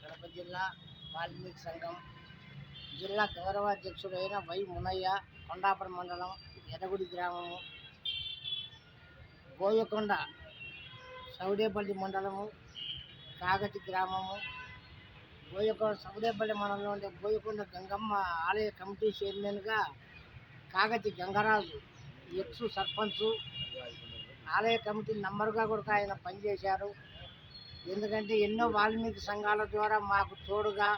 కడప జిల్లా వాల్మీకి సంఘం జిల్లా గౌరవాధ్యక్షుడైన వై మునయ్య కొండాపురం మండలం ఎర్రగుడి గ్రామము గోయకొండ సౌడేపల్లి మండలము కాగటి గ్రామము బోయకొండ సౌడేపల్లి మండలంలో ఉండే బోయకొండ గంగమ్మ ఆలయ కమిటీ చైర్మన్గా కాగతి గంగరాజు ఎక్స్ సర్పంచ్ ఆలయ కమిటీ నంబర్గా కూడా ఆయన పనిచేశారు. ఎందుకంటే ఎన్నో వాల్మీకి సంఘాల ద్వారా మాకు తోడుగా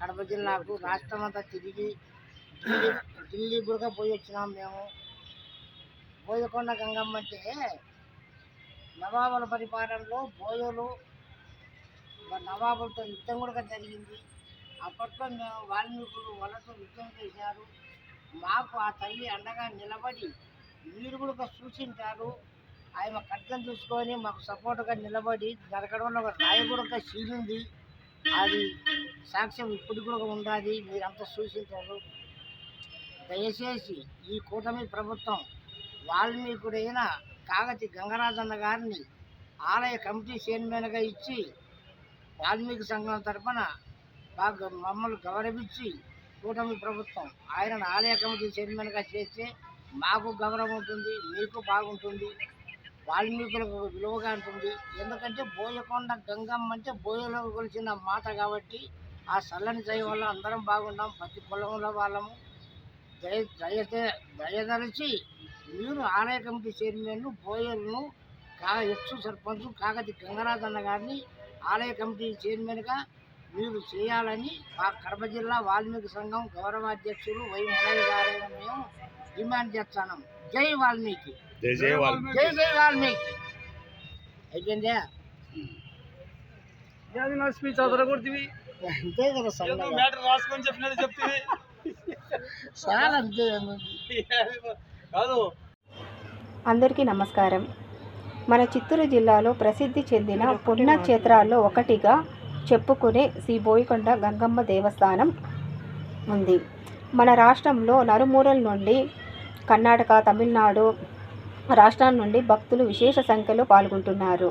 కడప జిల్లాకు రాష్ట్రం అంతా తిరిగి ఢిల్లీ ఢిల్లీ కూడా పోయి వచ్చినాం మేము. బోయకొండ గంగమ్మ అంటే నవాబుల పరిపాలనలో బోయలు నవాబులతో యుద్ధం కూడా జరిగింది. అప్పట్లో మేము వాల్మీకులు వాళ్ళతో యుద్ధం చేశారు. మాకు ఆ తల్లి అండగా నిలబడి వీరు కూడా సూచించారు. ఆయన కట్నం చూసుకొని మాకు సపోర్ట్గా నిలబడి జరగడంలో ఒక రాయి కూడా ఒక అది సాక్ష్యం ఇప్పుడు కూడా ఉండాలి. మీరంతా సూచించారు. దయచేసి ఈ కూటమి ప్రభుత్వం వాల్మీకుడైన కాగతి గంగరాజన్న గారిని ఆలయ కమిటీ చైర్మన్గా ఇచ్చి వాల్మీకి సంఘం తరఫున బాగా మమ్మల్ని గౌరవించి కూటమి ప్రభుత్వం ఆయన ఆలయ కమిటీ చైర్మన్గా చేస్తే మాకు గౌరవం ఉంటుంది మీకు బాగుంటుంది వాల్మీకులకు విలువగా ఉంటుంది. ఎందుకంటే బోయకొండ గంగమ్మ అంటే బోయలో కొలిచిన మాట కాబట్టి ఆ చల్లని దయ వల్ల అందరం బాగున్నాం ప్రతి కులంలో వాళ్ళము. దయ దయతే దయదలిచి మీరు ఆలయ కమిటీ చైర్మన్ బోయలను కా ఎక్స్ సర్పంచ్ కాకతి గంగరాజన్న గారిని ఆలయ కమిటీ చైర్మన్గా మీరు చేయాలని మా కడప జిల్లా వాల్మీకి సంఘం గౌరవ అధ్యక్షులు వై మునయ్య గారైన మేము డిమాండ్ చేస్తున్నాం. జై వాల్మీకి. జై జై వాల్మీకి. జై జై వాల్మీకి. అయిపోయిందా? నా స్పీచ్ అదరగొడుతుంది అంతే కదా సన్నగా మ్యాటర్ రాసుకొని చెప్పినట్టు చెప్తుంది చాలా అంతే. కాదు. అందరికీ నమస్కారం. మన చిత్తూరు జిల్లాలో ప్రసిద్ధి చెందిన పుణ్యక్షేత్రాల్లో ఒకటిగా చెప్పుకునే శ్రీ బోయికొండ గంగమ్మ దేవస్థానం ఉంది. మన రాష్ట్రంలో నలుమూలల నుండి కర్ణాటక తమిళనాడు రాష్ట్రాల నుండి భక్తులు విశేష సంఖ్యలో పాల్గొంటున్నారు.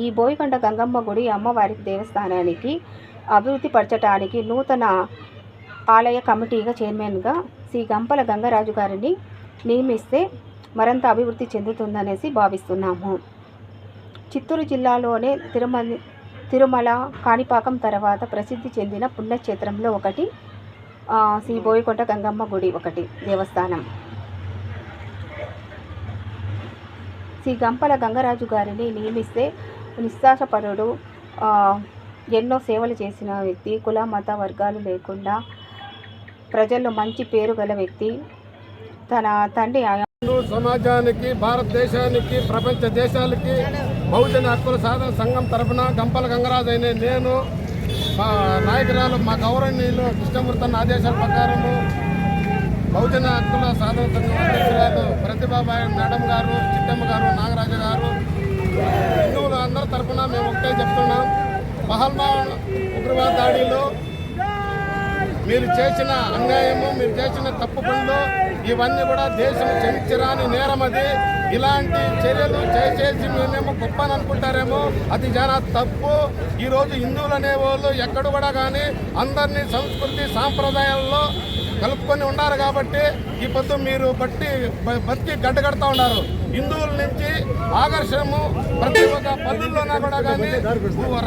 ఈ బోయికొండ గంగమ్మ గుడి అమ్మవారి దేవస్థానానికి అభివృద్ధి పరచడానికి నూతన ఆలయ కమిటీగా చైర్మన్గా శ్రీ గంపల గంగరాజు గారిని నియమిస్తే మరింత అభివృద్ధి చెందుతుందనేసి భావిస్తున్నాము. చిత్తూరు జిల్లాలోనే తిరుమల తిరుమల కాణిపాకం తర్వాత ప్రసిద్ధి చెందిన పుణ్యక్షేత్రంలో ఒకటి శ్రీ బోయకొండ గంగమ్మ గుడి ఒకటి దేవస్థానం. శ్రీ గంపల గంగరాజు గారిని నియమిస్తే నిస్సాసపరుడు ఎన్నో సేవలు చేసిన వ్యక్తి కుల మత వర్గాలు లేకుండా ప్రజల్లో మంచి పేరు గల వ్యక్తి. తన తండ్రి సమాజానికి భారతదేశానికి ప్రపంచ దేశాలకి బహుజన హక్కుల సాధన సంఘం తరపున గంపల గంగరాజు అయిన నేను మా నాయకురాలు మా గౌరవనీయులు కృష్ణమూర్తన్న ఆదేశాల ప్రకారము బహుజన హక్కుల సాధన సంఘం అధ్యక్షురాలు ప్రతిభాబాయి మేడం గారు చిట్టమ్మ గారు నాగరాజు గారు హిందువులు అందరి తరఫున మేము ఒకటే చెప్తున్నాం. పహల్మా ఉగ్రవాద దాడిలో మీరు చేసిన అన్యాయము మీరు చేసిన తప్పు పనులు ఇవన్నీ కూడా దేశం క్షమించరాని నేరం అది. ఇలాంటి చర్యలు చేసేసి మేమేమో గొప్ప అనుకుంటారేమో అది చాలా తప్పు. ఈరోజు హిందువులు అనేవాళ్ళు ఎక్కడ కూడా కానీ అందరినీ సంస్కృతి సాంప్రదాయాల్లో కలుపుకొని ఉన్నారు కాబట్టి ఈ పొద్దు మీరు బట్టి బతికి గడ్డ కడతా ఉన్నారు. హిందువుల నుంచి ఆకర్షణము ప్రతి కూడా కానీ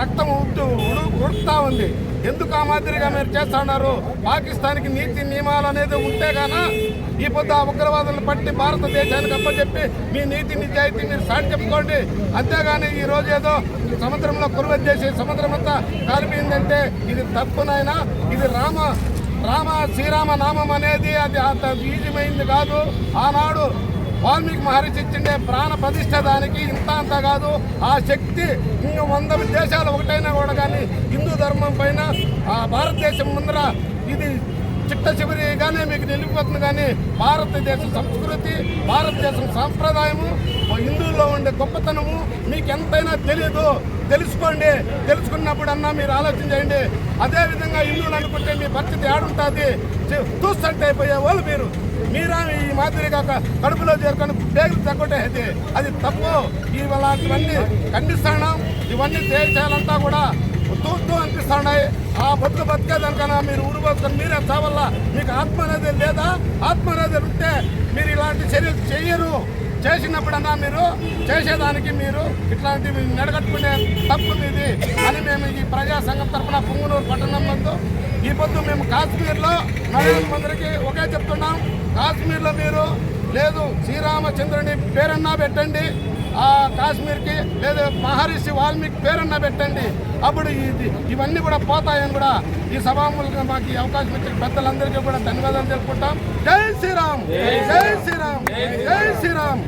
రక్తం ఉట్టు ఉడు- ఉడుకుతా ఉంది. ఎందుకు ఆ మాదిరిగా మీరు చేస్తా ఉన్నారు? పాకిస్తాన్కి నీతి నియమాలు అనేది ఉంటే కానీ ఈ పొద్దు ఆ ఉగ్రవాదులను పట్టి భారతదేశానికి అప్పచెప్పి మీ నీతి నిజాయితీ మీరు సాటి చెప్పుకోండి. అంతేగాని ఈ రోజు ఏదో సముద్రంలో కురువెత్తేసి సముద్రం అంతా కాలిపోయిందంటే ఇది తప్పునైనా ఇది రామ రామ శ్రీరామ నామం అనేది అది అంత ఈజీమైంది కాదు. ఆనాడు వాల్మీకి మహర్షి ఇచ్చిండే ప్రాణ ప్రతిష్ట దానికి ఇంత అంత కాదు. ఆ శక్తి ఇంకా వంద దేశాలు ఒకటైనా కూడా కానీ హిందూ ధర్మం పైన ఆ భారతదేశం ముందర ఇది చిట్ట చివరిగానే మీకు నిలిపిపోతుంది కానీ భారతదేశ సంస్కృతి భారతదేశం సాంప్రదాయము హిందువుల్లో ఉండే గొప్పతనము మీకు ఎంతైనా తెలియదు తెలుసుకోండి. తెలుసుకున్నప్పుడు అన్నా మీరు ఆలోచన చేయండి. అదే విధంగా హిందువులు అనుకుంటే మీ పరిస్థితి ఏడుంటుంది. చూస్తుంటే అయిపోయే వాళ్ళు మీరు. మీరా ఈ మాదిరిగా కడుపులో చేరుకొని పేగులు తగ్గొట్టేది. అది తప్పు. ఇవన్నీ ఖండిస్తాను? ఇవన్నీ దేశాలంతా కూడా తూస్తూ అనిపిస్తున్నాయి. ఆ బతుకు బతికేదానికన్నా మీరు ఊరు మీరే చావల్లా? మీకు ఆత్మ అనేది లేదా? ఆత్మ అనేది ఉంటే మీరు ఇలాంటి చర్యలు చేయరు. చేసినప్పుడన్నా మీరు చేసేదానికి మీరు ఇట్లాంటివి నడగట్టుకునే తప్పు మీది అని మేము ఈ ప్రజా సంఘం తరఫున పుంగునూరు పట్టణం నందు ఈ పొద్దు మేము కాశ్మీర్లో నరేంద్ర మందిరికి ఒకే చెప్తున్నాం. కాశ్మీర్లో మీరు లేదు శ్రీరామచంద్రుని పేరన్నా పెట్టండి. ఆ కాశ్మీర్కి లేదా మహర్షి వాల్మీకి పేరన్నా పెట్టండి. అప్పుడు ఇది ఇవన్నీ కూడా పోతాయని కూడా ఈ సభాములుగా మాకు ఈ అవకాశం ఇచ్చిన పెద్దలందరికీ కూడా ధన్యవాదాలు తెలుపుకుంటాం. జై శ్రీరామ్! జై శ్రీరామ్! జై శ్రీరామ్!